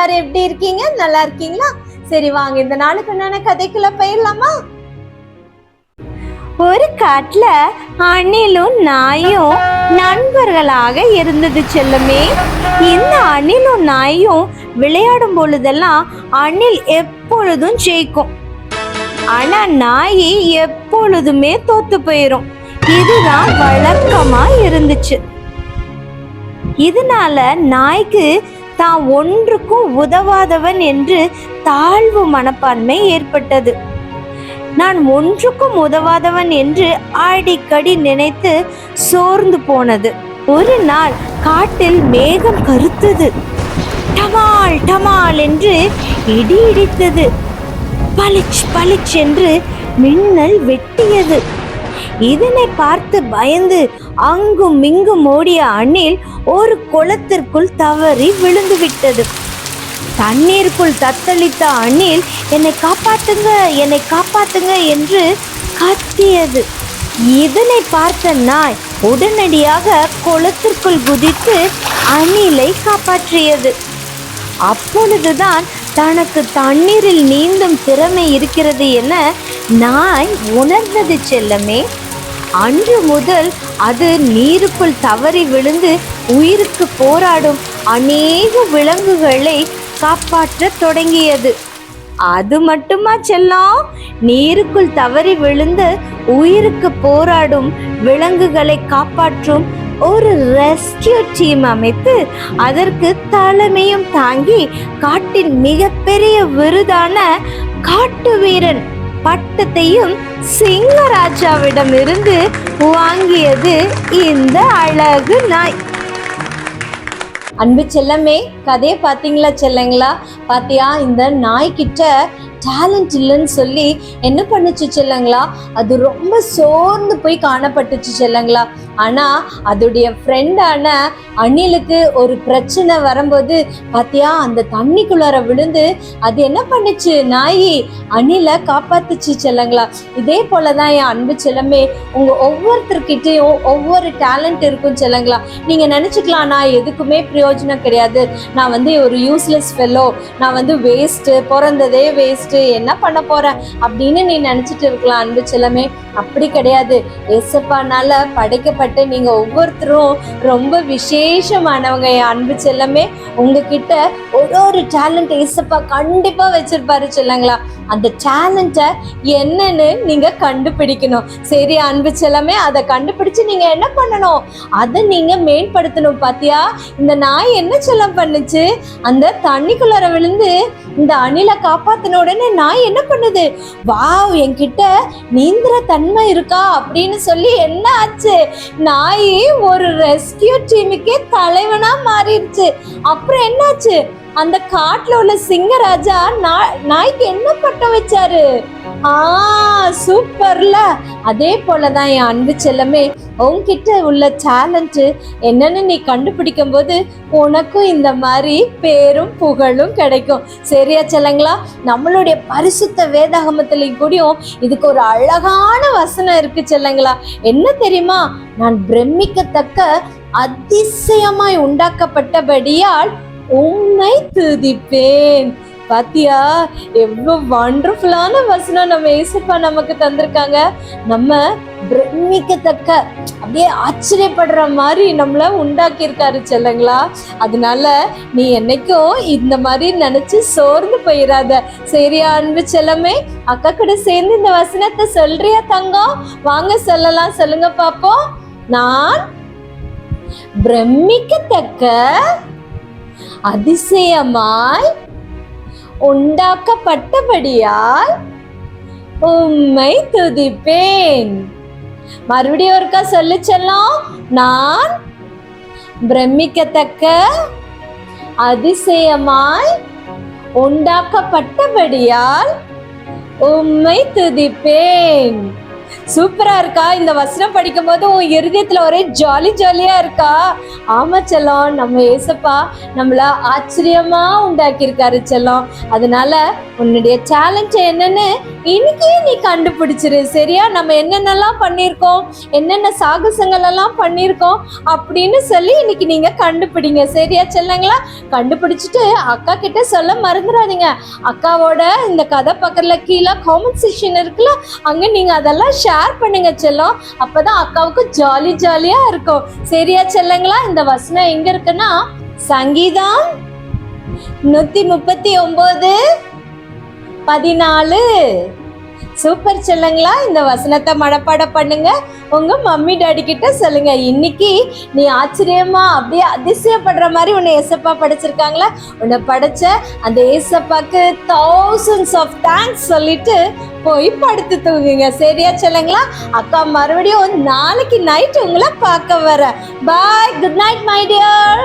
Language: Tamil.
எல்லாரும் எப்படி இருக்கீங்க? நல்லா இருக்கீங்களா? சரி வாங்க இந்த நாளுக்கு உண்டான கதைக்குள்ள போயிடலாமா? ஒரு காட்டுல அணிலும் நாயும் நண்பர்களாக இருந்தது செல்லுமே. இந்த அணிலும் நாயும் விளையாடும் பொழுதெல்லாம் அணில் எப்பொழுதும் ஜெயிக்கும். ஆனா நாய் எப்பொழுதுமே தோத்து போயிரும். இதுதான் வழக்கமா இருந்துச்சு. இதனால நாய்க்கு தான் ஒன்றுக்கும் உதவாதவன் என்று தாழ்வு மனப்பான்மை ஏற்பட்டது. நான் ஒன்றுக்கும் உதவாதவன் என்று அடிக்கடி நினைத்து சோர்ந்து போனது. ஒரு நாள் காட்டில் மேகம் கருத்தது. டமால் டமால் என்று இடி இடித்தது பளிச் பளிச் என்று மின்னல் வெட்டியது. இதனை பார்த்து பயந்து அங்கும் இங்கும் ஓடிய அணில் ஒரு குளத்திற்குள் தவறி விழுந்துவிட்டது. தண்ணீருக்குள் தத்தளித்த அணில் என்னை காப்பாத்துங்க என்னை காப்பாத்துங்க என்று கத்தியது. இதனை பார்த்த நாய் உடனடியாக குளத்திற்குள் குதித்து அணிலை காப்பாற்றியது. அப்பொழுதுதான் தனக்கு தண்ணீரில் நீந்தும் திறமை இருக்கிறது என நாய் உணர்ந்தது செல்லமே அன்று முதல் அது நீருக்குள் தவறி விழுந்து உயிருக்கு போராடும் அநேக விலங்குகளை காப்பாற்றத் தொடங்கியது. அது மட்டுமா செல்லம் நீருக்குள் தவறி விழுந்து உயிருக்கு போராடும் விலங்குகளை காப்பாற்றும் ஒரு ரெஸ்கியூ டீம் அமைத்து அதற்கு தலைமையும் தாங்கி காட்டின் மிகப்பெரிய விருதான காட்டு வீரன் பட்டத்தையும் சிங்கராஜாவிடம் இருந்து வாங்கியது இந்த அழகு நாய். அன்பு செல்லமே கதையை பார்த்தீங்களா செல்லங்களா? பார்த்தியா இந்த நாய்கிட்ட டேலண்ட் இல்லைன்னு சொல்லி என்ன பண்ணுச்சு செல்லங்களா? அது ரொம்ப சோர்ந்து போய் காணப்பட்டுச்சு செல்லங்களா? ஆனா அதோடைய ஃப்ரெண்டான அணிலுக்கு ஒரு பிரச்சனை வரும்போது பாத்தியா அந்த தண்ணிக்குள்ளார விழுந்து அது என்ன பண்ணுச்சு? நாயி அணிலை காப்பாத்துச்சு செல்லங்களா? இதே போலதான் என் அன்பு செல்லமே உங்க ஒவ்வொருத்தர்கிட்டயும் ஒவ்வொரு டேலண்ட் இருக்கும் செல்லங்களா? நீங்க நினைச்சுக்கலாம் நான் எதுக்குமே பிரயோஜனம் கிடையாது. நான் வந்து ஒரு யூஸ்லெஸ் ஃபெல்லோ நான் வந்து வேஸ்ட்டு பிறந்ததே வேஸ்ட்டு என்ன பண்ண போறேன்? அப்படின்னு நீ நினைச்சிட்டு இருக்கலாம் அன்பு செல்லமே. அப்படி கிடையாது. ஏசப்பானால படைக்கப்பட்ட நீங்க ஒவ்வொருத்தரும் ரொம்ப விசேஷமானவங்க. என் அன்பு செல்லமே உங்ககிட்ட ஒரு ஒரு டேலண்ட் ஏசப்பா கண்டிப்பா வச்சிருப்பாரு செல்லங்களா. அந்த டேலண்ட்டை என்னன்னு நீங்க கண்டுபிடிக்கணும். சரி அன்பு செல்லமே அதை கண்டுபிடிச்சு நீங்க என்ன பண்ணணும்? அதை நீங்க மேம்படுத்தணும் பாத்தியா? இந்த நாய் என்ன செல்லம் பண்ணுச்சு? அந்த தண்ணிக்குள்ளார விழுந்து இந்த அணிலை காப்பாத்தின உடனே நாய் என்ன பண்ணுது? வாவ் என்கிட்ட நீந்திர தன்மை இருக்கா? அப்படின்னு சொல்லி என்ன ஆச்சு? நாய் ஒரு ரெஸ்கியூ டீமுக்கே தலைவனா மாறிடுச்சு. அப்புறம் என்னாச்சு? அந்த காட்டுல உள்ள சிங்கராஜா நா- நாய்க்கு என்ன பட்டம் வச்சாரு? ஆ சூப்பர்ல. அதே போலதான் என் அன்பு செல்லமே உன்கிட்ட உள்ள டேலண்ட் என்னன்னு நீ கண்டுபிடிக்கும் போது உனக்கும் இந்த மாதிரி பேரும் புகழும் கிடைக்கும். சரியா செல்லங்களா? நம்மளுடைய பரிசுத்த வேதாகமத்திலையும் கூடயும் இதுக்கு ஒரு அழகான வசனம் இருக்கு செல்லங்களா. என்ன தெரியுமா? நான் பிரமிக்கத்தக்க அதிசயமாய் உண்டாக்கப்பட்டபடியால் உண்மை துதிப்பேன். பாத்தியா எவ்வளோ வண்டர்ஃபுல்லான வசனம் நம்ம ஏசப்பா நமக்கு தந்திருக்காங்க. நம்ம பிரமிக்கத்தக்க அப்படியே ஆச்சரியப்படுற மாதிரி நம்மள உண்டாக்கியிருக்காரு செல்லங்களா? அதனால நீ என்னைக்கும் இந்த மாதிரி நினைச்சு சோர்ந்து போயிடாத சரியா அன்பு செல்லமே அக்கா கூட சேர்ந்து இந்த வசனத்தை சொல்றியா தங்கம்? வாங்க சொல்லலாம். சொல்லுங்க பாப்போம். நான் பிரமிக்கத்தக்க அதிசயமாய் உண்டாக்கப்பட்டபடியால் உம்மை துதிப்பேன். மறுபடியும் ஒருக்கா சொல்லு செல்லம். நான் பிரமிக்கத்தக்க அதிசயமாய் உண்டாக்கப்பட்டபடியால் உம்மை துதிப்பேன். சூப்பரா இருக்கா? இந்த வசனம் படிக்கும் போது உன் இருதயத்துல ஒரே ஜாலி ஜாலியா இருக்கா? ஆமா செல்லம் நம்ம ஏசப்பா நம்மள ஆச்சரியமா உண்டாக்கியிருக்காரு செல்லம். அதனால உன்னுடைய சேலஞ்ச் என்னன்னு இன்னைக்கே நீ கண்டுபிடிச்சிரு. சரியா? நம்ம என்னென்னலாம் பண்ணியிருக்கோம்? என்னென்ன சாகசங்கள் எல்லாம் பண்ணியிருக்கோம்? அப்படின்னு சொல்லி இன்னைக்கு நீங்க கண்டுபிடிங்க. சரியா செல்லங்களா? கண்டுபிடிச்சிட்டு அக்கா கிட்ட சொல்ல மறந்துடாதீங்க. அக்காவோட இந்த கதை பக்கத்துல கீழே காமெண்ட் செக்ஷன் இருக்குல்ல அங்க நீங்க அதெல்லாம் ஷேர் ஷேர் பண்ணுங்க செல்லம். அப்பதான் அக்காவுக்கு ஜாலி ஜாலியா இருக்கும். சரியா செல்லங்களா? இந்த வசனம் எங்க இருக்குன்னா சங்கீதம் நூத்தி முப்பத்தி ஒன்பது பதினாலு. சூப்பர் செல்லுங்களா இந்த வசனத்தை மனப்பாட பண்ணுங்க. உங்க மம்மி டாடி கிட்ட சொல்லுங்க. இன்னைக்கு நீ ஆச்சரியமா அப்படியே அதிசயப்படுற மாதிரி உன்னை ஏசப்பா படைச்சிருக்காங்களா? உன்னை படைச்ச அந்த ஏசப்பாக்கு தௌசண்ட்ஸ் ஆஃப் தேங்க்ஸ் சொல்லிட்டு போய் படுத்து தூங்குங்க. சரியா சொல்லுங்களா? அக்கா மறுபடியும் நாளைக்கு நைட் உங்களை பார்க்க வரேன் bye good night my dear